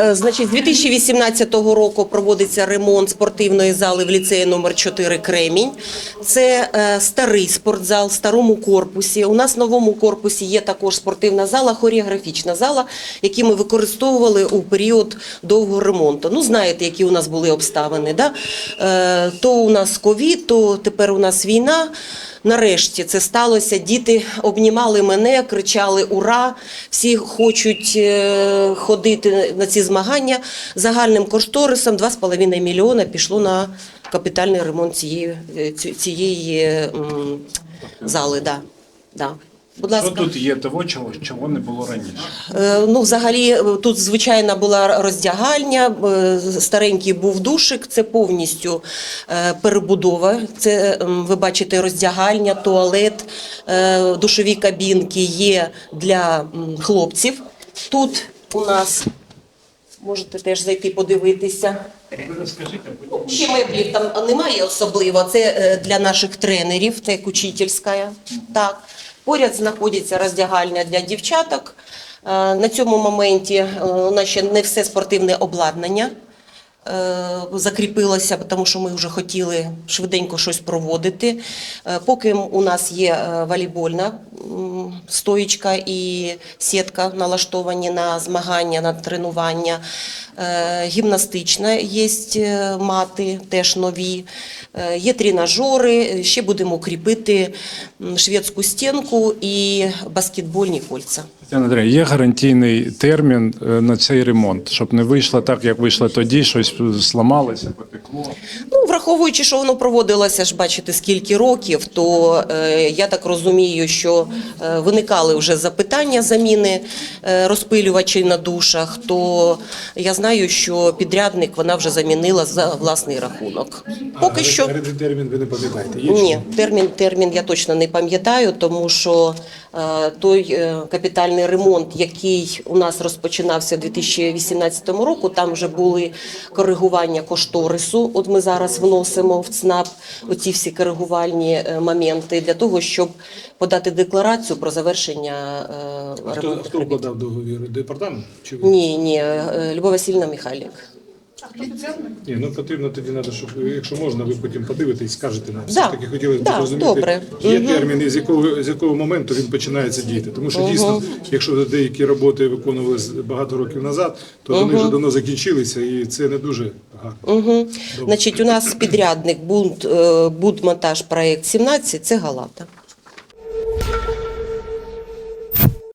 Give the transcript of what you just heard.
Е, Значить, з 2018 року проводиться ремонт спортивної зали в ліцеї номер 4 Кремінь. Це е, старий спортзал в старому корпусі. У нас в новому корпусі є також спортивна зала, хореографічна зала, які ми використовували у період довгого ремонту. Ну, знаєте, які у нас були обставини. Да? Е, то у нас ковід, то тепер у нас війна. Нарешті це сталося. Діти обнімали мене, кричали Ура! Всі хочуть е, ходити на ці змагання. Загальним кошторисом 2,5 мільйона пішло на капітальний ремонт цієї, е, цієї зали. Да. Да. Будь Що тут є того, чого, чого не було раніше? Е, Ну, взагалі, е, тут звичайна була роздягальня, е, старенький був душик, це повністю е, перебудова. Це ви бачите роздягальня, туалет, е, душові кабінки є для хлопців. Тут у нас можете теж зайти подивитися. Ще меблів там немає особливо. Це е, для наших тренерів, це як учительська. Так. Поряд знаходиться роздягальня для дівчаток. Е, На цьому моменті е, у нас ще не все спортивне обладнання закріпилося, тому що ми вже хотіли швиденько щось проводити. Е, Поки у нас є е, волейбольна стоїчка і сітка налаштовані на змагання, на тренування. Е, Гімнастична є е, мати, теж нові. Е, Є тренажери, ще будемо кріпити шведську стінку і баскетбольні кольця. Тетяна Андріївна, є гарантійний термін е, на цей ремонт, щоб не вийшло так, як вийшло тоді, щось зламалося, потекло. Враховуючи, що воно проводилося ж, бачите, скільки років, то е, я так розумію, що е, виникали вже запитання заміни е, розпилювачів на душах, то я знаю, що підрядник вона вже замінила за власний рахунок. Поки що. Термін ви не пам'ятаєте. Є Ні, термін, термін я точно не пам'ятаю, тому що е, той е, капітальний ремонт, який у нас розпочинався у 2018 року, там вже були коригування кошторису. От ми зараз вносимо в ЦНАП оці всі коригувальні е, моменти для того, щоб подати декларацію про завершення е, А хто, ремонту. хто робіт. подав договір? Департамент? Чи ви? Ні, ні, е, Любов Васильівна Михайлік. Ні, ну потрібно тоді треба, щоб якщо можна, ви потім подивитесь, скажете нам. Да. Все ж таки хотіли б Да, зрозуміти, добре. є Мгм. термін, і з якого з якого моменту він починається діяти. Тому що дійсно, якщо деякі роботи виконувалися багато років назад, то вони вже давно закінчилися, і це не дуже гарно. Угу. Значить, у нас підрядник Бунд, е, Будмонтаж проект 17 це Галата.